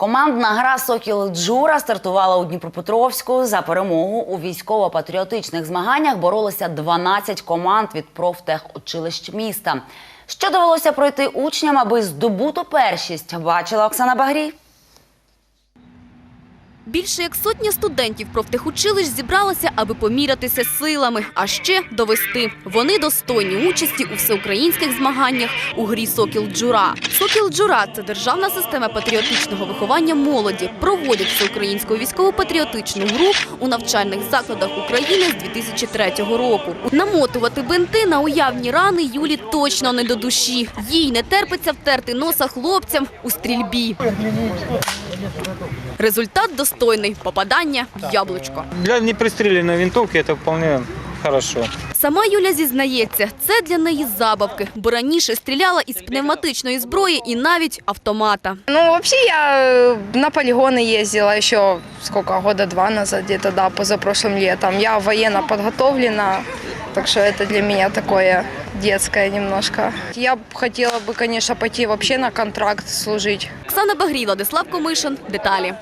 Командна гра Сокіл Джура стартувала у Дніпропетровську. За перемогу у військово-патріотичних змаганнях боролися 12 команд від профтехучилищ міста. Що довелося пройти учням, аби здобути першість, бачила Оксана Багрій. Більше як сотня студентів профтехучилищ зібралися, аби помірятися силами, а ще довести. Вони достойні участі у всеукраїнських змаганнях у грі «Сокіл Джура». «Сокіл Джура» – це державна система патріотичного виховання молоді. Проводять всеукраїнську військово-патріотичну гру у навчальних закладах України з 2003 року. Намотувати бинти на уявні рани Юлі точно не до душі. Їй не терпиться втерти носа хлопцям у стрільбі. Результат достойний – попадання в яблучко. Для непристреленной винтовки это вполне хорошо. Сама Юля зізнається, це для неї забавки, бо раніше стріляла із пневматичної зброї і навіть автомата. Ну, вообще я э, на полигоны ездила еще сколько, года два назад где-то, да, позапрошлым летом. Я военно подготовлена, так что это для меня такое детское немножко. Я б хотела бы, конечно, пойти вообще на контракт служить. Оксана Багрій, Владислав Комишин. Деталі.